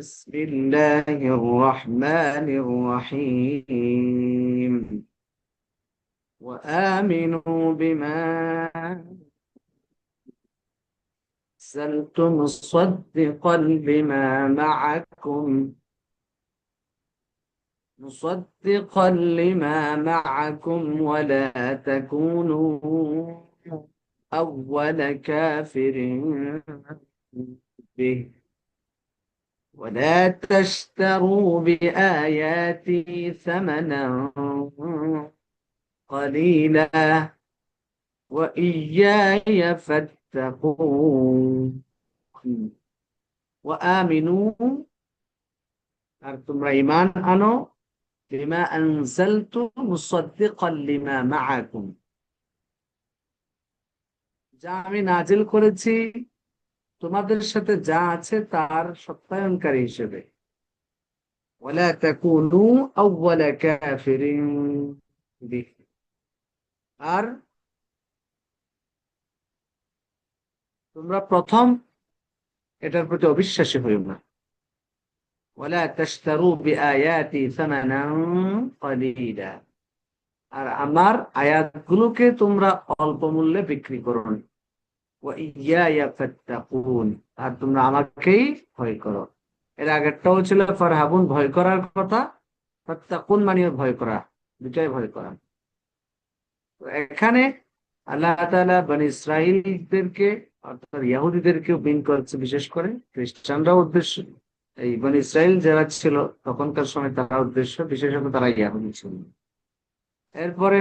بسم الله الرحمن الرحيم. وآمنوا بما أرسلت مصدقا لما معكم. مصدقا لما معكم ولا تكونوا أول كافر به. ولا تشتروا بآياتي ثمنا قليلا وإياي فاتقون وآمنوا আর তোমরা ইমান আনো lima আনজালতু মুসাদ্দিকান lima মাআকুম যা আমি নাজিল করেছি তোমাদের সাথে যা আছে তার সত্যায়নকারী হিসেবে। আর তোমরা প্রথম এটার প্রতি অবিশ্বাসী হইও না। আর আমার আয়াতগুলোকে তোমরা অল্প মূল্যে বিক্রি করো না। আর তোমরা আমাকেই ভয় করো। এর আগেরটাও ছিল ফারহাবুন, ভয় করার কথা। ফাত্তাকুন মানে ভয় করা, দুটাই ভয় করা। এখানে আল্লাহ তাআলা বনি ইসরাইলদেরকে অর্থাৎ ইয়াহুদিদেরকেও বিন করছে বিশেষ করে। খ্রিস্টানরাও উদ্দেশ্য, এই বনি ইসরাইল যারা ছিল, তখনকার সময় তারা উদ্দেশ্য, বিশেষত তারা ইয়াহুদি ছিল। এরপরে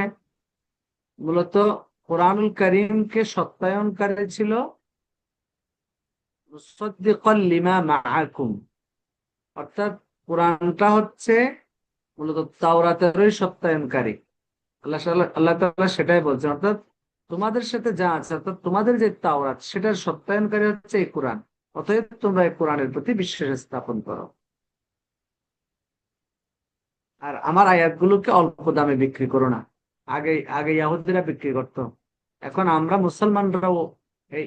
মূলত কোরআনুল করিমকে সত্যায়নকারী ছিল। লিমা মাআকুম। অর্থাৎ কোরআনটা হচ্ছে মূলত তাওরাতেরই সত্যায়নকারী। আল্লাহ আল্লাহ সেটাই বলছেন। অর্থাৎ তোমাদের সাথে যা আছে, অর্থাৎ তোমাদের যে তাওরাত, সেটার সত্যায়নকারী হচ্ছে এই কোরআন। অতএব তোমরা এই কোরআনের প্রতি বিশ্বাস স্থাপন করো। আর আমার আয়াতগুলোকে অল্প দামে বিক্রি করো না। আগে আগে ইয়াহুদিরা বিক্রি করত। এখন আমরা মুসলমানরাও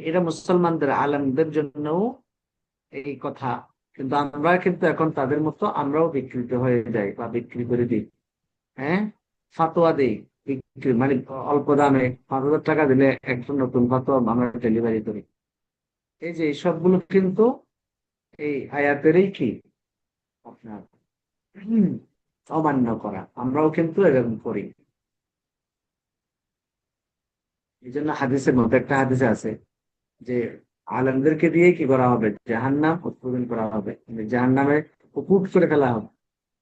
এরা মুসলমানদের আলমদের জন্যও এই কথা, কিন্তু আমরা কিন্তু এখন তাদের মতো আমরাও বিকৃত হয়ে যাই বা বিক্রি করে দিই। হ্যাঁ? ফাতোয়া দিই, বিক্রি মানে অল্প দামে পাঁচ হাজার টাকা দিলে একজন নতুন ফাতোয়া আমরা ডেলিভারি করি। এই যে সবগুলো কিন্তু এই আয়াতেরই কি? আপনার অমান্য করা। আমরাও কিন্তু এরকম করি। এই জন্য হাদিসের মধ্যে একটা হাদিসে আছে যে আলমদেরকে দিয়ে কি করা হবে? জাহান নাম উৎপাদন করা হবে। জাহান নামে উপুট করে ফেলা হবে।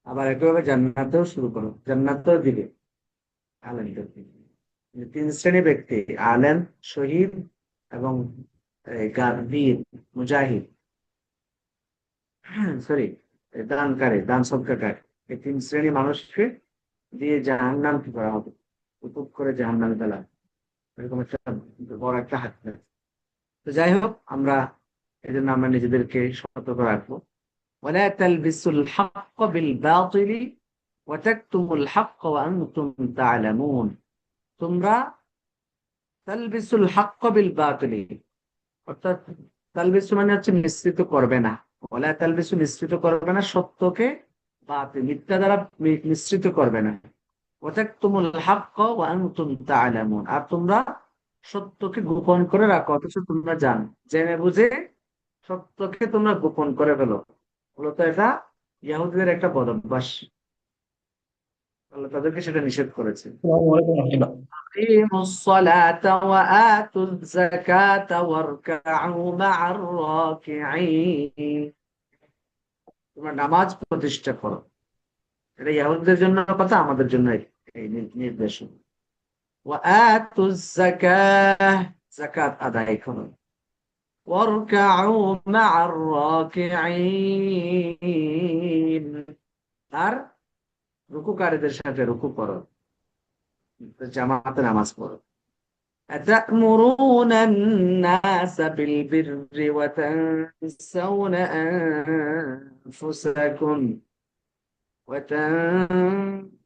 আবার একইভাবে জান্নাতেও শুরু করো। জান্নাতেও দিবে আলেমদেরকে তিন শ্রেণি ব্যক্তি, আলেম, শহীদ এবং বীর, মুজাহিদ। সরি দানকারী, দান সদকাকারী এই তিন শ্রেণি মানুষকে দিয়ে জাহান নাম কি করা হবে? উপভোগ করে জাহান নামে ফেলা এরকম একটা বড় একটা হাত তো যাই হোক, আমরা এই জন্য আমরা নিজেদেরকে সতর্ক রাখব। হাক্ক বিল অর্থাৎ মানে হচ্ছে মিশ্রিত করবে না। মিশ্রিত করবে না সত্যকে বাতিল। মিথ্যা দ্বারা মিশ্রিত করবে না। আর তোমরা সত্যকে গোপন করে রাখো অথচ তোমরা জানো। জেনে বুঝে সত্যকে তোমরা গোপন করে ফেলো। মূলত এটা ইয়াহুদিদের একটা বদ অভ্যাস। আল্লাহ তাদেরকে সেটা নিষেধ করেছে। তোমরা নামাজ প্রতিষ্ঠা করো। এটা ইয়াহুদদের জন্য কথা আমাদের জন্য এই নির্দেশ জাকাত আদায় করো واركعوا مع الراكعين আর রুকুকারীদের সাথে রুকু করো জামাতে নামাজ পড়ো أتأمرون الناس بالبر وتنسون أنفسكم وتنسون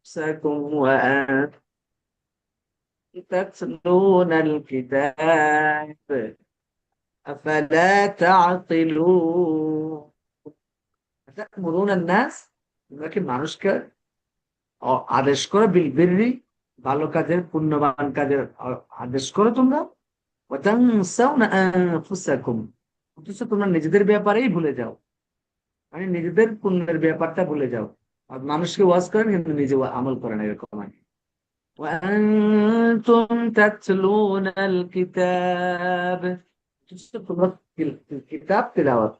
أنفسكم وأنتم تتلون الكتاب أفلا تعقلون أتأمرون الناس তোমরা কি মানুষকে আদেশ করো বিলবিরি ভালো কাজের পুণ্যবান কাজের আদেশ করো তোমরা অথচ তোমরা নিজেদের ব্যাপারেই ভুলে যাও মানে নিজেদের পুণ্যের ব্যাপারটা ভুলে যাও। আর মানুষকে ওয়াজ করেন, কিন্তু নিজে আমল করেন এরকম আর কিতাব। তেলাওয়াত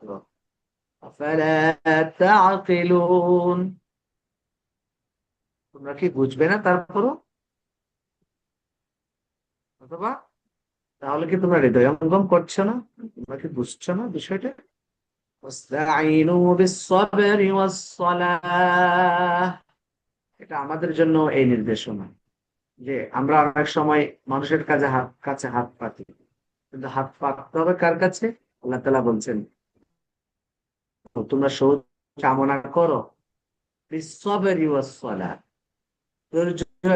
তোমরা কি বুঝবে না তারপরও? অথবা তাহলে কি তোমরা হৃদয়ঙ্গম করছ না? তোমরা কি বুঝছ না বিষয়টা? এটা আমাদের জন্য এই নির্দেশনা যে আমরা অনেক সময় মানুষের কাছে হাত কাছে হাত পাতি। কিন্তু হাত পাততে হবে কার কাছে? আল্লাহ তালা বলছেন তোমরা সহজ কামনা করো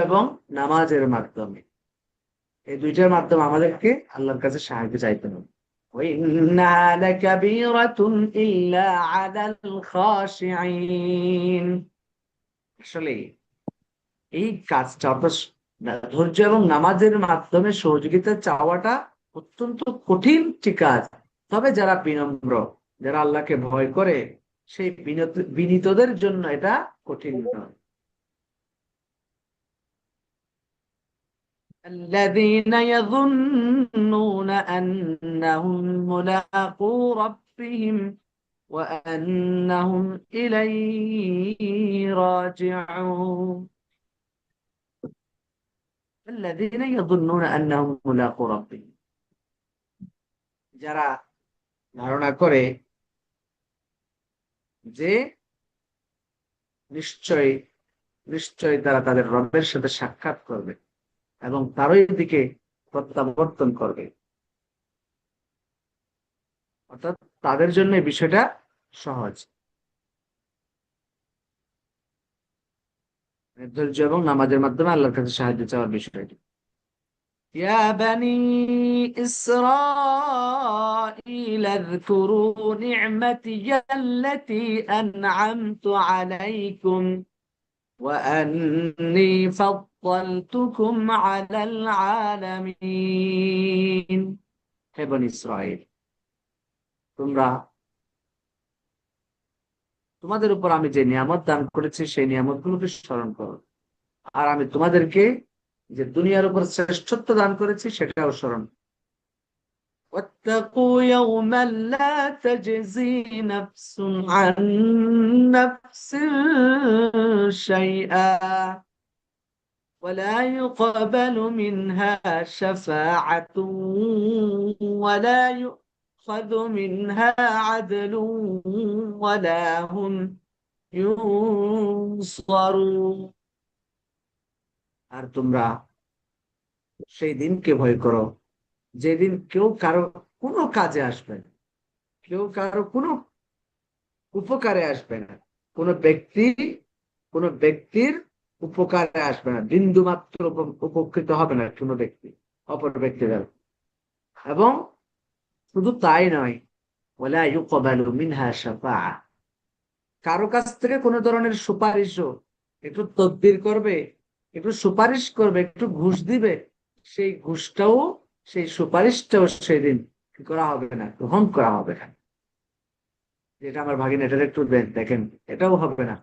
এবং নামাজের মাধ্যমে। এই দুইটার মাধ্যমে আমাদেরকে আল্লাহর কাছে সাহায্য চাইতে হবে। আসলে এই কাজটা অর্থাৎ ধৈর্য এবং নামাজের মাধ্যমে সহযোগিতা চাওয়াটা অত্যন্ত কঠিন কাজ। তবে যারা বিনম্র, যারা আল্লাহকে ভয় করে, সেই বিনীতদের জন্য এটা কঠিন নয়। الذين يظنون أنهم ملاقو ربهم وأنهم إليه راجعون الذين يظنون أنهم ملاقو ربهم যারা ধারণা করে যে নিশ্চয় নিশ্চয় তারা তাদের রবের সাথে সাক্ষাৎ করবে এবং তারই দিকে প্রত্যাবর্তন করবে অর্থাৎ তাদের জন্য বিষয়টা সহজ ধৈর্য এবং নামাজের মাধ্যমে আল্লাহর কাছে সাহায্য চাওয়ার বিষয়টি يا بني إسرائيل اذكروا نعمتي التي أنعمت عليكم وأني فضلتكم على العالمين হে বনি ইসরায়েল তোমরা তোমাদের উপর আমি যে নিয়ামত দান করেছি সেই নিয়ামত গুলোকে স্মরণ করো আর আমি তোমাদেরকে যে দুনিয়ার উপর শ্রেষ্ঠত্ব দান করেছি সেটাও স্মরণ واتقوا يوما لا تجزي نفس عن نفس شيئا ولا يقبل منها شفاعة ولا يؤخذ منها عدل ولا هم ينصرون আর তোমরা সেই দিনকে ভয় করো যেদিন কেউ কারও, কোনো কাজে আসবে না। কেউ কারও কোনো উপকারে আসবে না। কোনো ব্যক্তি, কোনো ব্যক্তির উপকারে আসবে না। বিন্দু মাত্র উপকৃত হবে না কোনো ব্যক্তি, অপর ব্যক্তির এবং শুধু তাই নয় বলে মিনহা সাফা কারও কাছ থেকে কোনো ধরনের সুপারিশও একটু তদ্বির করবে, একটু সুপারিশ করবে, একটু ঘুষ দিবে, সেই ঘুষটাও সেই সুপারিশটাও সেদিন কি করা হবে না, গ্রহণ করা হবে না। যেটা আমার ভাগিন এটা একটু দেখেন, এটাও হবে না।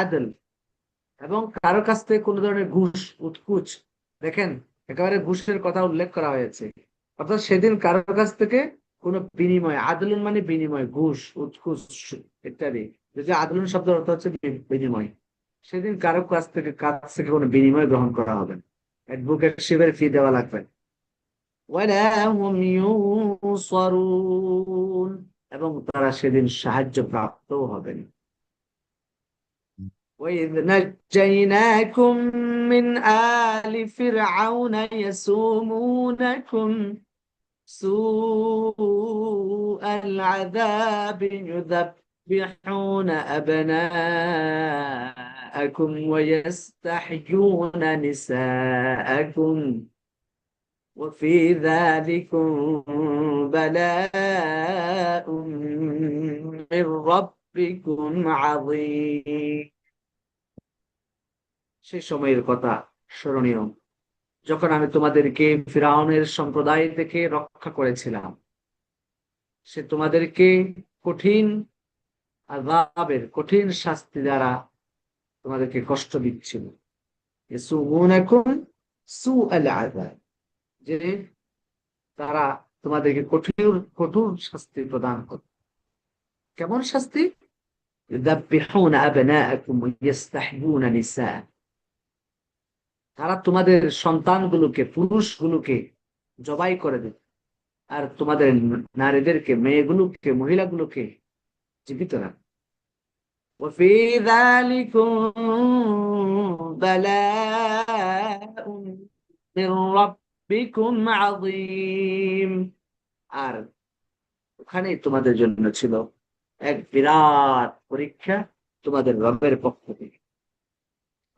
আদল। এবং কারও কাছ থেকে কোন ধরনের ঘুষ, উৎকুচ, দেখেন, একেবারে ঘুষের কথা উল্লেখ করা হয়েছে। অর্থাৎ সেদিন কারও কাছ থেকে কোন বিনিময়, আদলুন মানে বিনিময়, ঘুষ, উৎকুচ, ইত্যাদি। যদি আদলুন শব্দের অর্থ হচ্ছে বিনিময়। সেদিন কারও কাছ থেকে কাছ থেকে কোনো বিনিময় গ্রহণ করা হবে অ্যাডভোকেট শিবের ফি দেওয়া লাগবে এবং তারা সেদিন সাহায্য প্রাপ্তও হবেন وإذ نجيناكم من آل فرعون يسومونكم سوء العذاب يذبحون أبناءكم نساءكم ويستحيون نساءكم وفي ذلكم بلاء من ربكم عظيم সেই সময়ের কথা স্মরণীয় যখন আমি তোমাদেরকে ফিরাউনের সম্প্রদায় থেকে রক্ষা করেছিলাম সে তোমাদেরকে কঠিন আজাবের কঠিন শাস্তি দ্বারা তোমাদেরকে কষ্ট দিচ্ছিল। যে তারা তোমাদেরকে কঠিন, কঠোর শাস্তি প্রদান করত কেমন শাস্তি? তারা তোমাদের সন্তানগুলোকে, পুরুষগুলোকে জবাই করে দিত আর তোমাদের নারীদেরকে, মেয়েগুলোকে, মহিলাগুলোকে জীবিত রাখত وفي ذلكم بلاء من ربكم عظيم আর ওখানে তোমাদের জন্য ছিল এক বিরাট পরীক্ষা তোমাদের রবের পক্ষ থেকে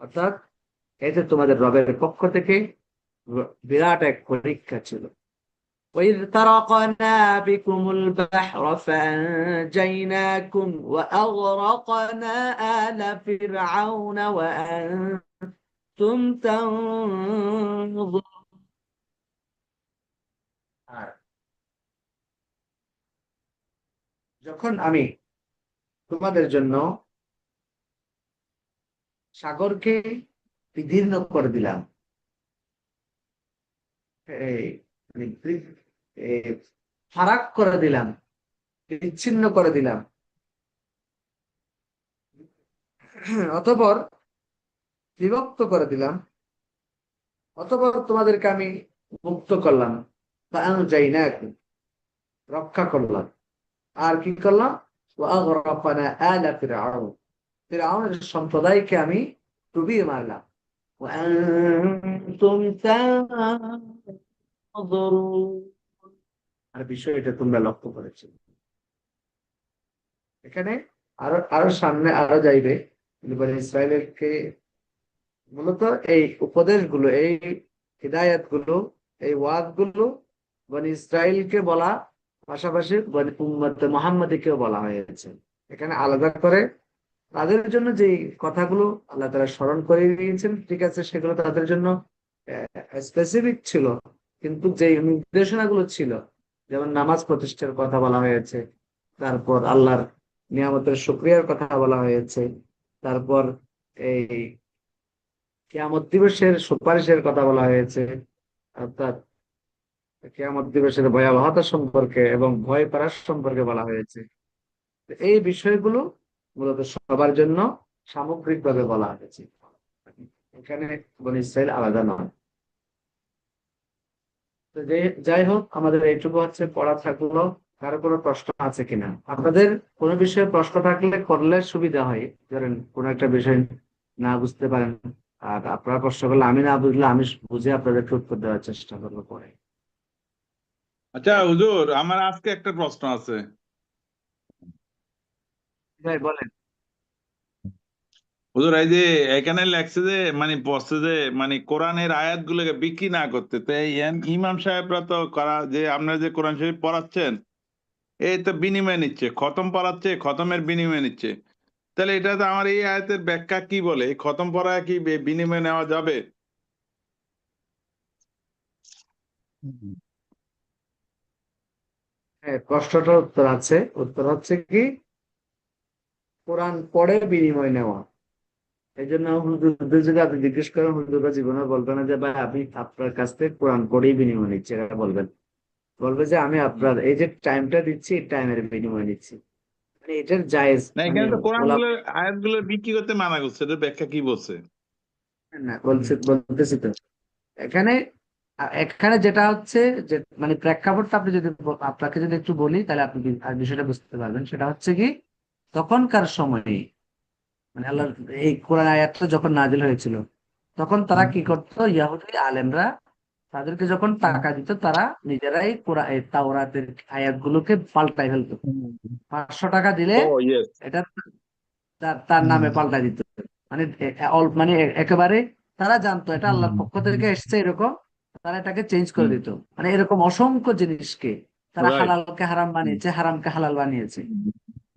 অর্থাৎ এতে তোমাদের রবের পক্ষ থেকে বিরাট এক পরীক্ষা ছিল وإذ فرقنا بكم البحر فأنجيناكم وأغرقنا آل فرعون وأنتم تنظرون আর যখন আমি তোমাদের জন্য সাগরকে বিদীর্ণ করে দিলাম এই মানে বৃ- এই ফারাক করে দিলাম, বিচ্ছিন্ন করে দিলাম। অতপর বিভক্ত করে দিলাম। অতপর তোমাদেরকে আমি মুক্ত করলাম। তা যাই না এখন রক্ষা করলাম। আর কি করলাম? সম্প্রদায়কে আমি ডুবিয়ে মারলাম। তুমি আর বিষয় এটা তোমরা লক্ষ্য করেছ। এখানে আরও আরও সামনে আরও যাইবে ইসরায়েলকে মূলত এই উপদেশগুলো, এই হৃদায়তগুলো এই ওয়াদগুলো মানে ইসরায়েলকে বলা, পাশাপাশি মানে উম্মতে বলা হয়েছে। এখানে আলাদা করে তাদের জন্য যে কথাগুলো আল্লাহ তারা স্মরণ করে দিয়েছেন, ঠিক আছে, সেগুলো তাদের জন্য স্পেসিফিক ছিল, কিন্তু যে নির্দেশনা ছিল যেমন নামাজ প্রতিষ্ঠার কথা বলা হয়েছে, তারপর আল্লাহর নিয়ামতের শুক্রিয়ার কথা বলা হয়েছে, তারপর এই কেয়ামত দিবসের সুপারিশের কথা বলা হয়েছে, অর্থাৎ কেয়ামত দিবসের ভয়াবহতা সম্পর্কে এবং ভয় পারার সম্পর্কে বলা হয়েছে। এই বিষয়গুলো মূলত সবার জন্য সামগ্রিকভাবে বলা হয়েছে। এখানে আলাদা নয়। যাই হোক আমাদের এইটুকু হচ্ছে পড়া থাকল। কারও কোনো প্রশ্ন আছে কিনা? আপনাদের কোনো বিষয়ে প্রশ্ন থাকলে করলে সুবিধা হয়। ধরেন কোনো একটা বিষয় না বুঝতে পারেন আর আপনারা প্রশ্ন করলে আমি না বুঝলে আমি বুঝে আপনাদেরকে উত্তর দেওয়ার চেষ্টা করব পরে। আচ্ছা হুজুর আমার আজকে একটা প্রশ্ন আছে। ভাই বলেন। হুজুর, এই যে এখানে লেখছে যে মানে বলছে যে মানে কোরআনের আয়াতগুলোকে বিক্রি না করতে, তো ইমাম সাহেবরা তো করা যে, আপনারা যে কোরআন শরীফ পড়াচ্ছেন এই তো বিনিময় নিচ্ছে, খতম পড়াচ্ছে, খতমের বিনিময় নিচ্ছে। তাহলে এটা তো আমার এই আয়াতের ব্যাখ্যা কি বলে? খতম পড়া কি বিনিময় নেওয়া যাবে? হ্যাঁ প্রশ্নটার উত্তর আছে। উত্তর হচ্ছে কি, কোরআন পড়ে বিনিময় নেওয়া। এই জন্য হুজুরদের যদি আপনি জিজ্ঞেস করেন হুজুররা জীবনে বলবে না যে ভাই আমি আপনার কাছ থেকে কোরআন পড়েই বিনিময় নিচ্ছি। এটা বলবেন। বলবে যে আমি আপনার এই যে টাইমটা দিচ্ছি টাইমের বিনিময় নিচ্ছি। মানে এটার জায়েজ। না মানে এখানে তো কোরআন আয়াতগুলো বিক্রি করতে মানা করছে। এটার ব্যাখ্যা কি বলছে? না বলছি বলতেছি তো। এখানে এখানে যেটা হচ্ছে যে মানে প্রেক্ষাপটটা আপনি যদি আপনাকে যদি একটু বলি তাহলে আপনি বিষয়টা বুঝতে পারবেন। সেটা হচ্ছে কি তখনকার সময়ে মানে আল্লাহ এই কোরআন আয়াতটা যখন নাজিল হয়েছিল তখন তারা কি করতো? ইয়াহুদি আলেমরা তাদেরকে যখন টাকা দিত তারা নিজেরাই তাওরাতের আয়াতগুলোকে পাল্টাই ফেলতো। পাঁচশো টাকা দিলে এটা তার তার নামে পাল্টা দিত। মানে মানে একেবারে তারা জানতো এটা আল্লাহর পক্ষ থেকে এসছে এরকম তারা এটাকে চেঞ্জ করে দিত। মানে এরকম অসংখ্য জিনিসকে তারা হালালকে হারাম বানিয়েছে হারামকে হালাল বানিয়েছে।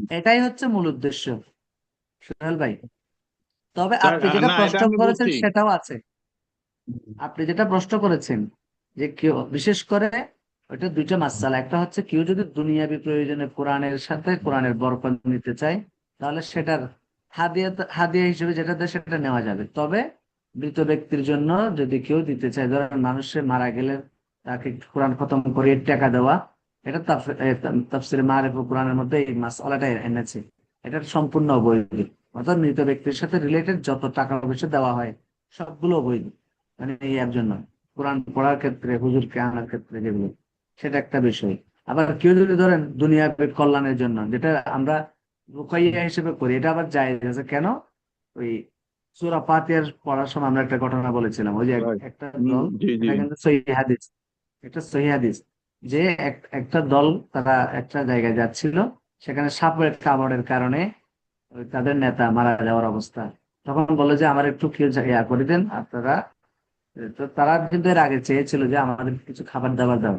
এটাই হচ্ছে মূল উদ্দেশ্য। সোহেল ভাই তবে আপনি যেটা প্রশ্ন করেছেন সেটাও আছে। আপনি যেটা প্রশ্ন করেছেন যে কেউ বিশেষ করে ওইটা দুইটা মাসালা। একটা হচ্ছে কেউ যদি দুনিয়াবি প্রয়োজনে কোরআনের সাথে কোরআনের বরকত নিতে চায় তাহলে সেটার হাদিয়া হাদিয়া হিসেবে যেটা দেয় সেটা নেওয়া যাবে। তবে মৃত ব্যক্তির জন্য যদি কেউ দিতে চায় ধরেন মানুষের মারা গেলে তাকে কোরআন খতম করে টাকা দেওয়া এটা তাফসির মারিফ কোরআনের মধ্যে এই মাসালাটা এনেছে। এটা সম্পূর্ণ অবৈধ। অর্থাৎ মৃত ব্যক্তির সাথে রিলেটেড যত টাকা পয়সা দেওয়া হয় সবগুলো অবৈধ। মানে এই একজন নয়। কোরআন পড়ার ক্ষেত্রে হুজুরকে আনার ক্ষেত্রে যেগুলো সেটা একটা বিষয়। আবার কেউ যদি ধরেন দুনিয়ার কল্যাণের জন্য যেটা আমরা রুকাইয়া হিসেবে করি এটা আবার জায়েজ আছে। কেন? ওই সূরা ফাতিহার পড়ার সময় আমরা একটা ঘটনা বলেছিলাম। ওই যে একটা দল একটা সহি হাদিস। যে এক- একটা দল তারা একটা জায়গায় যাচ্ছিল সেখানে সাপের কামড়ের কারণে ওই তাদের নেতা মারা যাওয়ার অবস্থা। তখন বলল যে আমার একটু কেউ ইয়া করে দেন আপনারা। তো তারা কিন্তু এর আগে চেয়েছিল যে আমাদের কিছু খাবার দাবার দাও।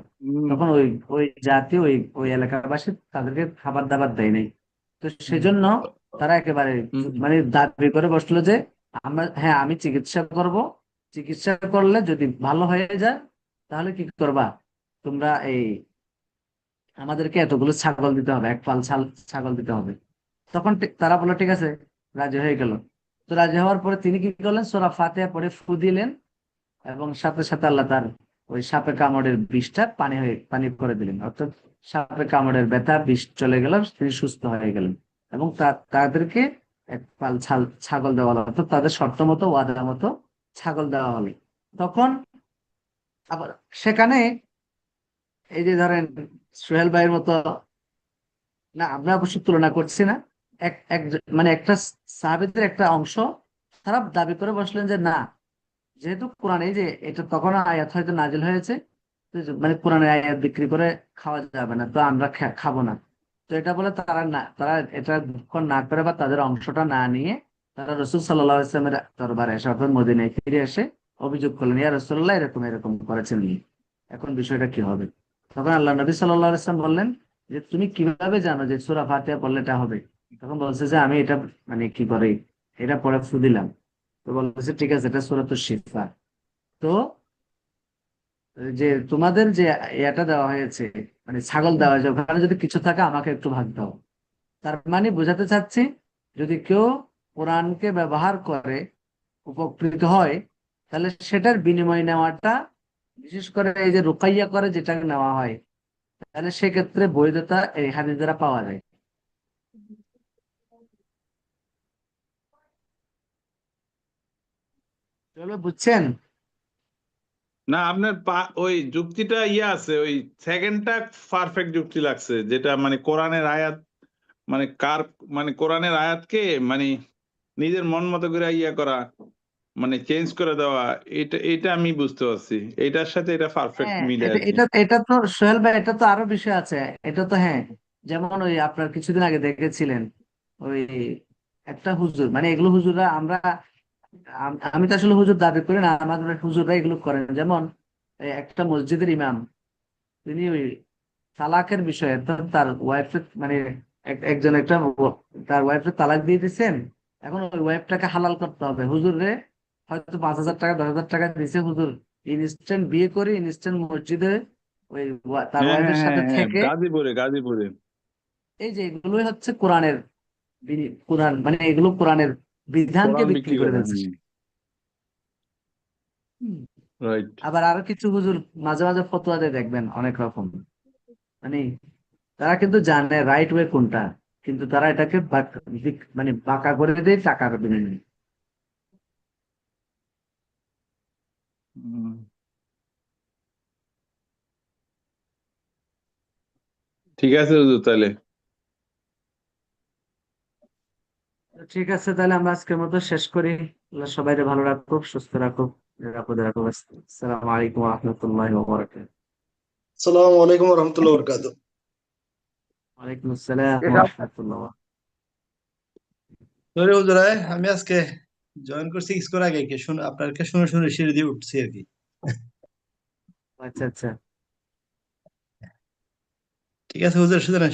তখন ওই ওই জাতি ওই ওই এলাকাবাসী তাদেরকে খাবার দাবার দেয় নাই। তো সেজন্য তারা একেবারে। মানে দাবি করে বসল যে আমরা হ্যাঁ আমি চিকিৎসা করব। চিকিৎসা করলে যদি ভালো হয়ে যায় তাহলে কি করবা? তোমরা এই আমাদেরকে এতগুলো ছাগল দিতে হবে, এক পাল ছাগল দিতে হবে। তখন তারা বলল, ঠিক আছে, রাজি হয়ে গেল। তো রাজি হওয়ার পরে তিনি কি করলেন? সোরা ফাতিহা পরে ফু দিলেন এবং সাথে সাথে আল্লাহ তার ওই সাপে কামড়ের বিষটা পানি হয়ে, পানি করে দিলেন। অর্থাৎ সাপে কামড়ের ব্যথা, বিষ চলে গেল, তিনি সুস্থ হয়ে গেলেন এবং তাদেরকে এক পাল ছাগল দেওয়া হলো। অর্থাৎ তাদের শর্ত মতো, ওয়াদা মতো ছাগল দেওয়া হলো। তখন আবার সেখানে এই যে ধরেন সোহেল ভাইয়ের মতো, না, আমরা অবশ্য তুলনা করছি না। এক এক মানে একটা সাহাবিদের একটা অংশ, তারা দাবি করে বসলেন যে, না, যেহেতু কোরআন এই যে, এটা তখন আয়াত হয়তো নাজিল হয়েছে মানে কোরআনের আয়াত বিক্রি করে খাওয়া যাবে না, তো আমরা খাব না। তো এটা বলে তারা না, তারা এটা ভক্ষণ না করে বা তাদের অংশটা না নিয়ে তারা রসুল সাল্লাহ ইসলামের দরবারে এসে অর্থাৎ মদিনায় ফিরে এসে অভিযোগ করলেন, ইয়া রসুল্লাহ এরকম এরকম করেছেন এখন বিষয়টা কি হবে? তখন আল্লাহ নবী সাল্লাহ ইসলাম বললেন যে, তুমি কীভাবে জানো যে সুরা ফাতিহা পড়লে এটা হবে? তখন বলছে যে, আমি এটা মানে কি করে এটা পড়ে ফু দিলাম। তো বলছে ঠিক আছে, এটা সুরাত শিফা তো, যে তোমাদের যে এটা দেওয়া হয়েছে মানে ছাগল দেওয়া হয়েছে, ওখানে যদি কিছু থাকে, আমাকে একটু ভাগ দাও। তার মানে বোঝাতে চাচ্ছি, যদি কেউ কোরআনকে ব্যবহার করে, উপকৃত হয়, তাহলে সেটার বিনিময় নেওয়াটা বিশেষ করে এই যে রুকাইয়া করে যেটা নেওয়া হয়, তাহলে সেক্ষেত্রে বৈধতা এই হাদিস দ্বারা পাওয়া যায়। বুঝছেন? না, আপনার ওই যুক্তিটা ইয়ে আছে, ওই সেকেন্ডটা পারফেক্ট যুক্তি লাগছে, যেটা মানে কোরআনের আয়াত মানে কার মানে কোরআনের আয়াতকে মানে নিজের মন মতো করে ইয়া করা মানে চেঞ্জ করে দেওয়া এটা এটা আমি বুঝতে পারছি। এটার সাথে এটা পারফেক্ট হ্যাঁ মিলে এটা এটা তো সোহেল ভাই এটা তো আরও বিষয় আছে। এটা তো হ্যাঁ যেমন ওই আপনার কিছুদিন আগে দেখেছিলেন ওই একটা হুজুর মানে এগুলো হুজুররা আমরা আমি তো আসলে হুজুর দাবি করি না আমাদের হুজুররা এগুলো করেন। যেমন একটা মসজিদের ইমাম তিনি ওই তালাকের বিষয়ে তার ওয়াইফের মানে এক- একজন একটা তার ওয়াইফের তালাক দিয়ে দিচ্ছেন এখন ওই ওয়াইফটাকে হালাল করতে হবে। হুজুর রে হয়তো পাঁচ হাজার টাকা দশ হাজার টাকা দিছে হুজুর। ইনস্ট্যান্ট বিয়ে করে ইনস্ট্যান্ট মসজিদে ওই তার হ্যাঁ ওয়াইফের সাথে হ্যাঁ হ্যাঁ থেকে গাজীপুরে গাজীপুরে। এই যে এগুলোই হচ্ছে কোরআনের কোরআন মানে এগুলো কোরআনের বিধানকে কোরআন বিক্রি বিক্রি করে করে দিচ্ছে। হুম। রাইট আবার আরও কিছু হুজুর মাঝে মাঝে ফতোয়া দিয়ে দেখবেন অনেক রকম। মানে তারা কিন্তু জানে রাইট ওয়ে কোনটা কিন্তু তারা এটাকে মানে বাঁকা করে দেয় টাকার বিনিময়ে। ঠিক আছে হুজুর তাহলে। ঠিক আছে তাহলে আমরা আজকের মতো শেষ করি। আল্লাহ সবাইকে ভালো রাখুক সুস্থ রাখুক নিরাপদে রাখুক। আসসালামু আলাইকুম রহমতুল্লাহ ওবরাকাতুহ। আসসালামু আলাইকুম রহমতুল্লাহ বরকাত ওয়ালাইকুম আসসালাম রহমতুল্লাহ। ধরে হুজুরায় আমি আজকে জয়েন করছি স্কোর আগে কে শুনে আপনারকে শুনে শুনে সিঁড়ি দিয়ে উঠছি আর কি। আচ্ছা আচ্ছা। ঠিক আছে হুজুর সুতরাং